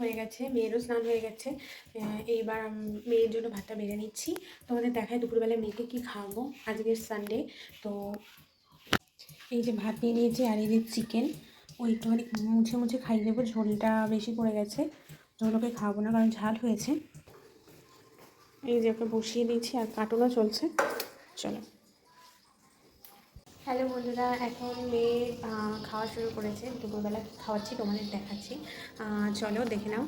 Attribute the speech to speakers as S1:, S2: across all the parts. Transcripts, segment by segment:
S1: হয়ে গেছে, মেয়েরও স্নান হয়ে গেছে। এইবার মেয়ের জন্য ভাতটা বেড়ে নিচ্ছি। তোমাদের দেখায় দুপুরবেলা মেয়েকে কি খাওয়াবো? আজকের সানডে তো এই যে ভাত নিয়ে নিয়েছি আর এই যে চিকেন ওই একটুখানি মুছে মুছে খাইয়ে দেবো ঝোলটা বেশি পড়ে গেছে। ঝোলকে খাওয়াবো না, কারণ ঝাল হয়েছে। এই যে ওকে বসিয়ে দিয়েছি আর কাটুনও চলছে। চলো। হ্যালো বন্ধুরা, এখন মেয়ে খাওয়া শুরু করেছে। দুপুরবেলা খাওয়াচ্ছি তোমাদের দেখাচ্ছি। চলো দেখে নাও।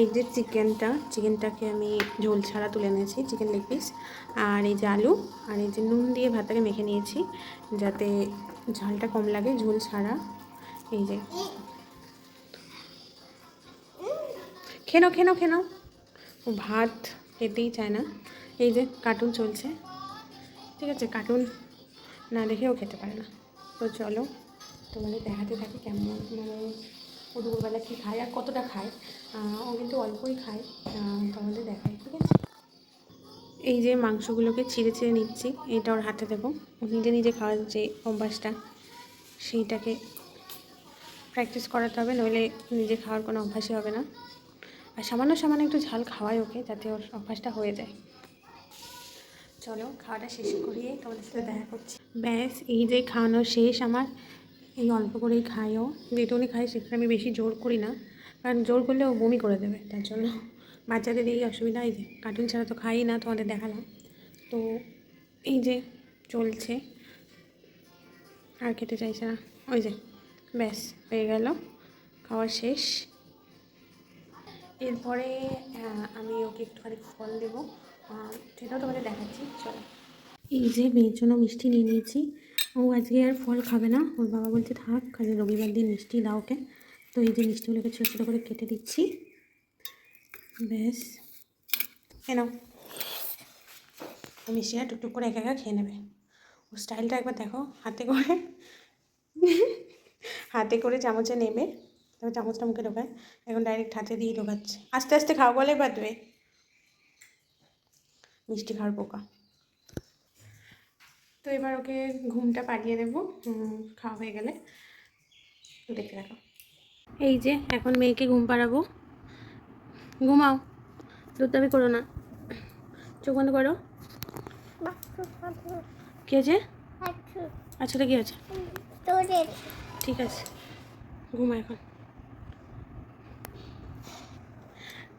S1: এই যে চিকেনটা, চিকেনটাকে আমি ঝোল ছাড়া তুলে নিয়েছি চিকেন লেগ পিস। আর এই যে আলু, আর এই যে নুন দিয়ে ভাতটাকে মেখে নিয়েছি, যাতে ঝালটা কম লাগে ঝোল ছাড়া। এই যে। খেনো খেনো খেনো। ভাত খেতেই চায় না। এই যে কার্টুন চলছে। ঠিক আছে কার্টুন না দেখেও খেতে পারে না। তো চলো, তোমাদের দেখাতে থাকি কেমন মানে ও দুপুরবেলা কী খায় আর কতটা খায়। ও কিন্তু অল্পই খায়। তোমাদের দেখাই, ঠিক আছে? এই যে মাংসগুলোকে ছিঁড়ে ছিঁড়ে নিচ্ছি, এটা ওর হাতে দেবো। ও নিজে নিজে খাওয়ার যে অভ্যাসটা, সেইটাকে প্র্যাকটিস করাতে হবে, নইলে নিজে খাওয়ার কোনো অভ্যাসই হবে না। আর সামান্য সামান্য একটু ঝাল খাওয়াই ওকে, যাতে ওর অভ্যাসটা হয়ে যায়। চলো, খাওয়াটা শেষ করিয়ে তোমাদের সাথে দেখা করছি। ব্যাস, এই যে খাওয়ানো শেষ আমার। এই অল্প করেই খাইও যেটুকুনি খাই সেখানে আমি বেশি জোর করি না। কারণ জোর করলে ও বমি করে দেবে, তার জন্য বাচ্চাদের এই অসুবিধা। এই যে কার্টুন ছাড়া তো খাই না, তোমাদের দেখালাম। তো এই যে চলছে। আর খেতে চাইছে না। ওই যে, ব্যাস, হয়ে গেল। খাওয়া শেষ। এরপরে আমি ওকে একটুখানি ফল দেবো। সেটাও তোমাদের দেখাচ্ছি। চলো। এই যে মেয়ের জন্য মিষ্টি নিয়ে নিয়েছি। ও আজকে আর ফল খাবে না। ওর বাবা বলছে, থাক কাজে রবিবার দিন মিষ্টি দাও ওকে। তো এই যে মিষ্টিগুলোকে ছোটো ছোটো করে কেটে দিচ্ছি। ব্যাস। কেন ও মিষ্টিটা টুকটুক করে একা একা খেয়ে নেবে। ওর স্টাইলটা একবার দেখো, হাতে করে। হাতে করে চামচে নেবে। তারপর চামচটা মুখে ঢোকায়। এখন ডাইরেক্ট হাতে দিয়ে ঢোকাচ্ছে। আস্তে আস্তে খাওয়া বলে বাদবে মিষ্টি খাওয়ার পোকা। তো এবার ওকে ঘুমটা পাড়িয়ে দেবো। খাওয়া হয়ে গেলে। দেখতে থাকো। এই যে, এখন মেয়েকে ঘুম পাড়াবো। ঘুমাও। দুধ দাবি করো না। চোখ বন্ধ করো। কি আছে আচ্ছা কি আছে ঠিক আছে। ঘুমা এখন।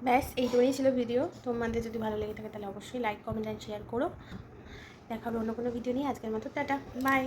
S1: ব্যাস এইটুকুই ছিল ভিডিও তোমাদের যদি ভালো লেগে থাকে তাহলে অবশ্যই লাইক কমেন্ট অ্যান্ড শেয়ার করো। দেখা হবে অন্য কোনো ভিডিও নিয়ে। আজকের মতো টাটা বাই